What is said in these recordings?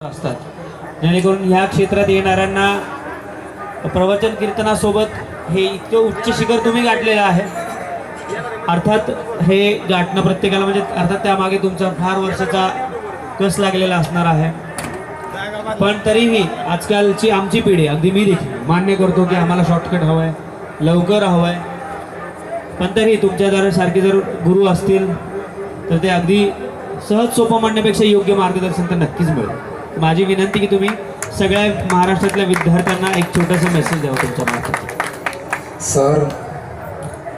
असतात. जेणेकरून ह्या क्षेत्रात येणाऱ्यांना प्रवचन कीर्तनासोबत हे इतकं उच्च शिखर तुम्ही गाठलेलं आहे. अर्थात हे गाठणं प्रत्येकाला म्हणजे अर्थात त्यामागे तुमचा फार वर्षाचा कस लागलेला असणार आहे. पण तरीही आजकालची आमची पिढी अगदी मी देखील मान्य करतो की आम्हाला शॉर्टकट हवं आहे लवकर हवं आहे पण तरी तुमच्या जर सारखे जर गुरु असतील तर ते अगदी सहज सोपं म्हणण्यापेक्षा योग्य मार्गदर्शन तर नक्कीच मिळेल. माझी विनंती की तुम्ही सगळ्या महाराष्ट्रातल्या विद्यार्थ्यांना एक छोटासा मेसेज द्यावा तुमच्या मार्फत. सर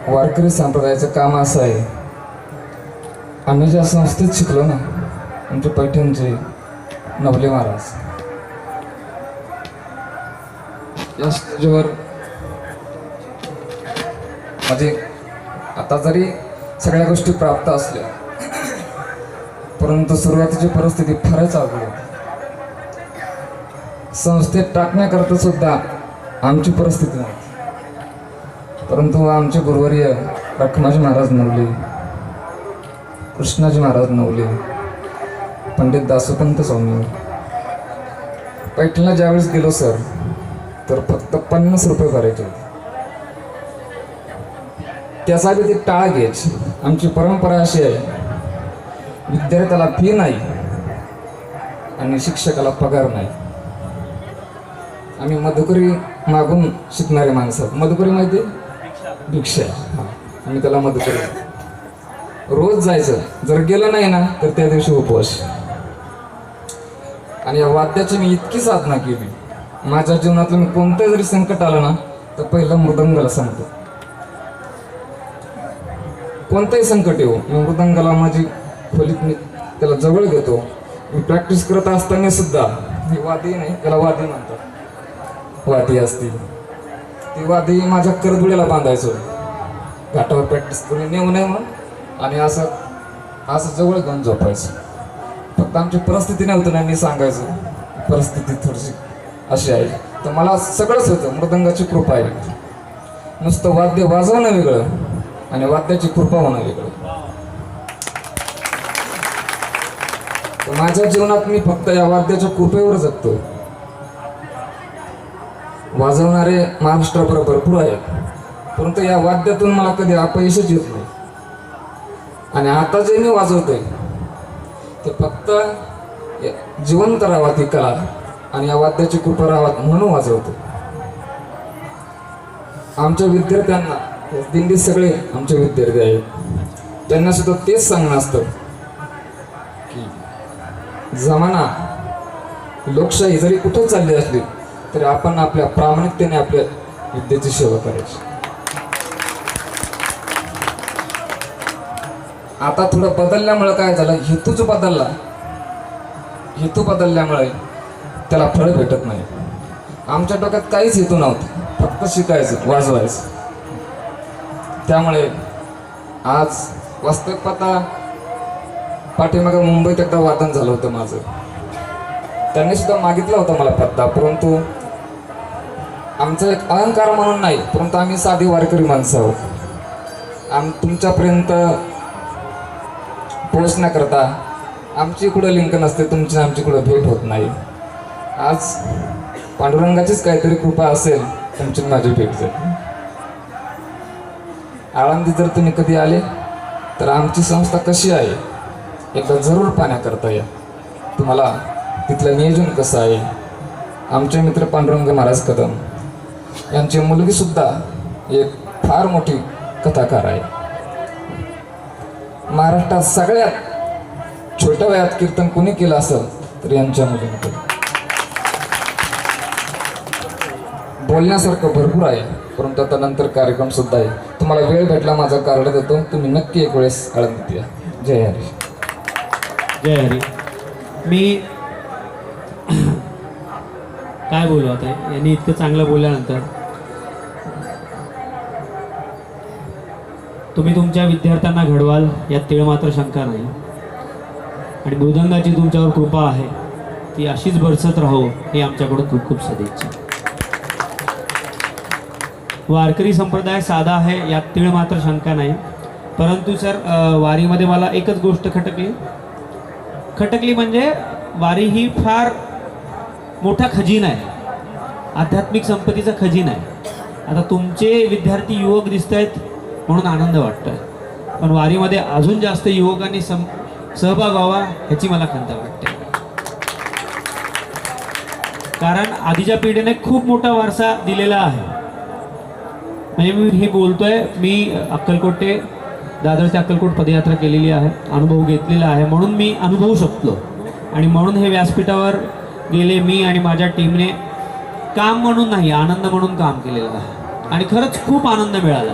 वारकरी संप्रदायाचं काम असं आहे. आम्ही ज्या संस्थेत शिकलो ना आमचे पैठणचे नवले महाराज. या स्टेजवर म्हणजे आता जरी सगळ्या गोष्टी प्राप्त असल्या परंतु सुरुवातीची परिस्थिती फारच अवघड होती. संस्थेत टाकण्याकरता सुद्धा आमची परिस्थिती नव्हती परंतु आमचे गुरुवर्य रखमाजी महाराज नवले कृष्णाजी महाराज नवले पंडित दासोपंत स्वामी. पैठणला ज्यावेळेस गेलो सर तर फक्त पन्नास रुपये भरायचे होते. बी ते टाळ घ्यायच. आमची परंपरा अशी आहे विद्यार्थ्याला फी नाही आणि शिक्षकाला पगार नाही. आम्ही मधुकरी मागून शिकणारे माणसं. मधुकरी माहिती? भिक्षा. हां. आम्ही त्याला मधुकरी. रोज जायचं. जर गेलं नाही ना तर त्या दिवशी उपवास. आणि या वाद्याची मी इतकी साधना केली. माझ्या जीवनातलं मी कोणतं जरी संकट आलं ना तर पहिलं मृदंगाला सांगतो. कोणतंही संकट येऊ मी मृदंगाला माझी खोलीत मी त्याला जवळ घेतो. मी प्रॅक्टिस करत असताना सुद्धा मी वादी नाही त्याला वादी म्हणतात. वादी असती ती वादी माझ्या करदुड्याला बांधायचो घाटावर प्रॅक्टिस करून नेऊ नये म्हणून आणि असं असं जवळ घेऊन झोपायचं. फक्त आमची परिस्थिती नव्हती ना मी सांगायचं. परिस्थिती थोडीशी अशी आहे. तर मला सगळंच होतं मृदंगाची कृपा आहे. नुसतं वाद्य वाजवणं वेगळं आणि वाद्याची कृपा होणं वेगळं. तर माझ्या जीवनात मी फक्त या वाद्याच्या कृपेवर जगतो वाजवणारे महाराष्ट्रावर भरपूर आहेत. परंतु या वाद्यातून मला कधी अपयशच येत नाही. आणि आता जे मी वाजवतोय ते फक्त जिवंत राहावा ती कला आणि या वाद्याची कृपा राहावा म्हणून वाजवतो आमच्या विद्यार्थ्यांना हे दिंडीत सगळे आमचे विद्यार्थी आहेत. त्यांना सुद्धा तेच सांगणं असतं की जमाना लोकशाही जरी कुठं चालली असली तरी आपण आपल्या प्रामाणिकतेने आपल्या विद्येची सेवा करायची. आता थोडं बदलल्यामुळं काय झालं? हेतूच बदलला हेतू बदलल्यामुळे त्याला फळ भेटत नाही. आमच्या डोक्यात काहीच हेतू नव्हता. फक्त शिकायचं वाजवायचं. त्यामुळे आज वास्तविक पाहता पाठीमागं मुंबईत एकदा वादन झालं होतं माझं. त्यांनी सुद्धा मागितला होता मला पत्ता परंतु आमचा एक अहंकार म्हणून नाही परंतु आम्ही साधी वारकरी माणसं आहोत. आम तुमच्यापर्यंत पोहोचण्याकरता आमची कुठं लिंक नसते तुमची आमची कुठं भेट होत नाही. आज पांडुरंगाचीच काहीतरी कृपा असेल तुमची माझी भेट झाली आळंदी जर तुम्ही कधी आले तर आमची संस्था कशी आहे एकदा जरूर पाहण्याकरता या. तुम्हाला तिथलं नियोजन कसं आहे? आमचे मित्र पांडुरंग महाराज कदम. यांची मुलगीसुद्धा एक फार मोठी कथाकार आहे. महाराष्ट्रात सगळ्यात छोट्या वयात कीर्तन कुणी केलं असेल तर यांच्या मुलींकडे बोलण्यासारखं भरपूर आहे परंतु आता नंतर कार्यक्रम सुद्धा आहे. तुम्हाला वेळ भेटला माझा कार्ड देतो. तुम्ही नक्की एक वेळेस आळंदीत या. जय हरी. जय हरी. मी काय बोलू आता? यांनी इतकं चांगलं बोलल्यानंतर. तुम्ही तुमच्या विद्यार्थ्यांना घडवाल यात तिळ मात्र शंका नाही. आणि मृदंगाची तुमच्यावर कृपा आहे ती अशीच बरसत राहो ही आमच्याकडून खूप खूप सदिच्छा. वारकरी संप्रदाय साधा आहे यात तिळ मात्र शंका नाही. परंतु सर वारीमध्ये मला एकच गोष्ट खटकली. खटकली म्हणजे वारी ही फार मोठा खजिना आहे. आध्यात्मिक संपत्तीचा खजिना आहे. आता तुमचे विद्यार्थी युवक दिसत आहेत म्हणून आनंद वाटतोय. पण वारीमध्ये अजून जास्त युवकांनी सम सहभाग व्हावा ह्याची मला खंत वाटते. कारण आधीच्या पिढीने खूप मोठा वारसा दिलेला आहे. म्हणजे मी हे बोलतोय मी अक्कलकोट ते दादर ते अक्कलकोट पदयात्रा केलेली आहे अनुभव घेतलेला आहे म्हणून मी अनुभवू शकतो. आणि म्हणून हे व्यासपीठावर गेले मी आणि माझ्या टीमने काम म्हणून नाही आनंद म्हणून काम केलेलं आहे. आणि खरंच खूप आनंद मिळाला.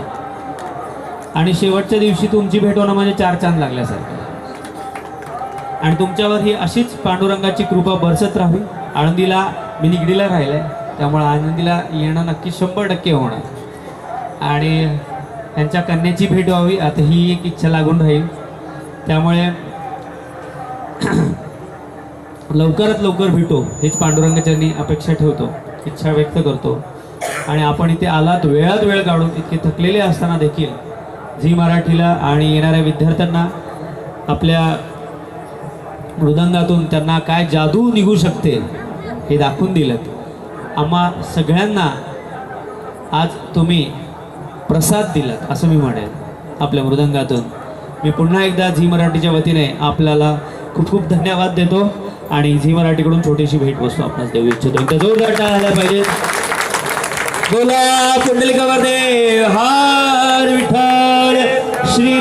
आणि शेवटच्या दिवशी तुमची भेट होणं म्हणजे चार चांद लागल्यासारखं. आणि तुमच्यावर ही अशीच पांडुरंगाची कृपा बरसत राहावी. आळंदीला मी निगडीला राहिलं आहे त्यामुळे आनंदीला येणं नक्की शंभर टक्के होणार. आणि त्यांच्या कन्याची भेट व्हावी आता ही एक इच्छा लागून राहील. त्यामुळे लवकरात लवकर भेटो हेच पांडुरंगाच्यांनी अपेक्षा ठेवतो इच्छा व्यक्त करतो. आणि आपण इथे आलात वेळात वेळ काढून इतके थकलेले असताना देखील झी मराठीला आणि येणाऱ्या विद्यार्थ्यांना आपल्या मृदंगातून त्यांना काय जादू निघू शकते हे दाखवून दिलं आम्हा सगळ्यांना आज तुम्ही प्रसाद दिलात असं मी म्हणेन आपल्या मृदंगातून. मी पुन्हा एकदा झी मराठीच्या वतीने आपल्याला खूप खूप धन्यवाद देतो. आणि झी मराठीकडून छोटीशी भेट वस्तू आपण देऊ इच्छितो. एकदा जोरदार टाळ्या झाल्या पाहिजेत बोला पुंडलिकावर देव हार विठ्ठल श्री